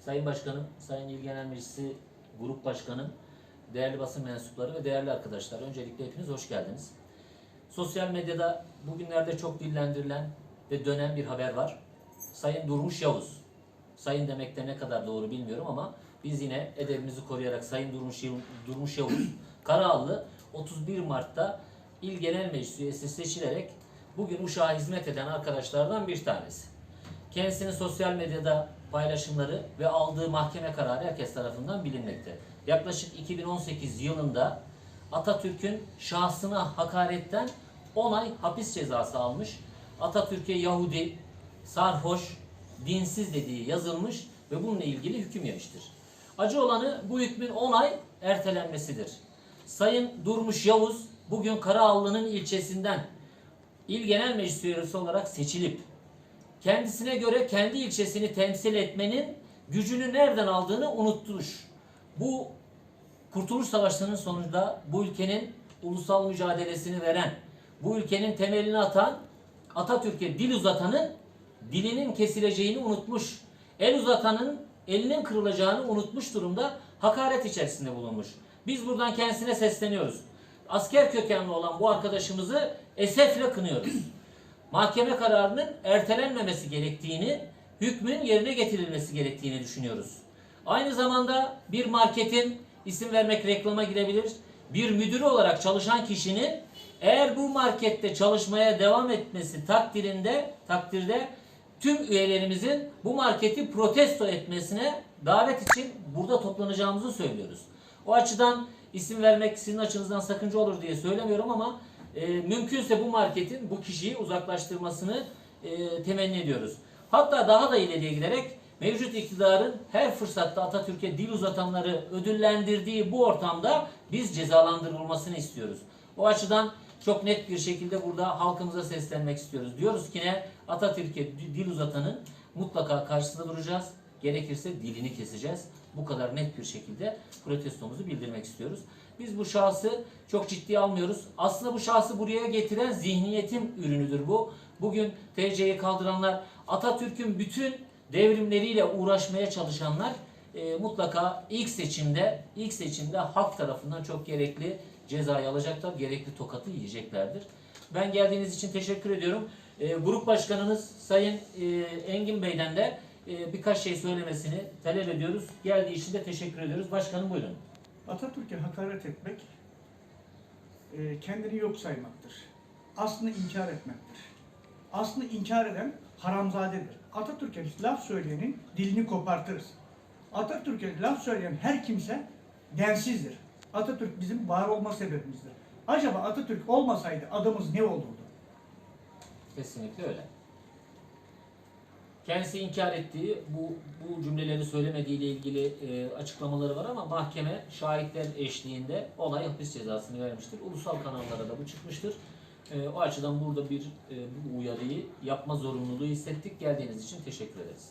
Sayın Başkanım, Sayın İl Genel Meclisi Grup Başkanım, değerli basın mensupları ve değerli arkadaşlar. Öncelikle hepiniz hoş geldiniz. Sosyal medyada bugünlerde çok dillendirilen ve dönen bir haber var. Sayın Durmuş Yavuz. Sayın demekte ne kadar doğru bilmiyorum ama biz yine edebimizi koruyarak Sayın Durmuş, Durmuş Yavuz Karaağlı 31 Mart'ta İl Genel Meclis üyesi seçilerek bugün Uşak'a hizmet eden arkadaşlardan bir tanesi. Kendisinin sosyal medyada paylaşımları ve aldığı mahkeme kararı herkes tarafından bilinmekte. Yaklaşık 2018 yılında Atatürk'ün şahsına hakaretten 10 ay hapis cezası almış. Atatürk'e Yahudi, sarhoş, dinsiz dediği yazılmış ve bununla ilgili hüküm yemiştir. Acı olanı bu hükmün 10 ay ertelenmesidir. Sayın Durmuş Yavuz bugün Karaağlı'nın ilçesinden İl Genel Meclis üyesi olarak seçilip kendisine göre kendi ilçesini temsil etmenin gücünü nereden aldığını unutmuş. Bu Kurtuluş Savaşı'nın sonunda bu ülkenin ulusal mücadelesini veren, bu ülkenin temelini atan, Atatürk'e dil uzatanın dilinin kesileceğini unutmuş. El uzatanın elinin kırılacağını unutmuş durumda hakaret içerisinde bulunmuş. Biz buradan kendisine sesleniyoruz. Asker kökenli olan bu arkadaşımızı esefle kınıyoruz mahkeme kararının ertelenmemesi gerektiğini, hükmün yerine getirilmesi gerektiğini düşünüyoruz. Aynı zamanda bir marketin isim vermek reklama girebilir. Bir müdürü olarak çalışan kişinin eğer bu markette çalışmaya devam etmesi takdirinde takdirde tüm üyelerimizin bu marketi protesto etmesine davet için burada toplanacağımızı söylüyoruz. O açıdan isim vermek sizin açınızdan sakınca olur diye söylemiyorum ama e, mümkünse bu marketin bu kişiyi uzaklaştırmasını e, temenni ediyoruz. Hatta daha da ileriye giderek mevcut iktidarın her fırsatta Atatürk'e dil uzatanları ödüllendirdiği bu ortamda biz cezalandırılmasını istiyoruz. O açıdan çok net bir şekilde burada halkımıza seslenmek istiyoruz. Diyoruz ki ne? Atatürk'e di- dil uzatanın mutlaka karşısında duracağız. Gerekirse dilini keseceğiz. Bu kadar net bir şekilde protestomuzu bildirmek istiyoruz. Biz bu şahsı çok ciddiye almıyoruz. Aslında bu şahsı buraya getiren zihniyetin ürünüdür bu. Bugün TC'yi kaldıranlar, Atatürk'ün bütün devrimleriyle uğraşmaya çalışanlar e, mutlaka ilk seçimde ilk seçimde halk tarafından çok gerekli cezayı alacaklar, gerekli tokatı yiyeceklerdir. Ben geldiğiniz için teşekkür ediyorum. E, grup başkanınız Sayın e, Engin Bey'den de e, birkaç şey söylemesini talep ediyoruz. Geldiği için de teşekkür ediyoruz. Başkanım buyurun. Atatürk'e hakaret etmek e, kendini yok saymaktır. Aslını inkar etmektir. Aslını inkar eden haramzadedir. Atatürk'e laf söyleyenin dilini kopartırız. Atatürk'e laf söyleyen her kimse densizdir. Atatürk bizim var olma sebebimizdir. Acaba Atatürk olmasaydı adımız ne olurdu? Kesinlikle öyle. Kendisi inkar ettiği bu bu cümleleri söylemediği ile ilgili e, açıklamaları var ama mahkeme şahitler eşliğinde olay hapis cezasını vermiştir. Ulusal kanallara da bu çıkmıştır. E, o açıdan burada bir e, bu uyarıyı yapma zorunluluğu hissettik. Geldiğiniz için teşekkür ederiz.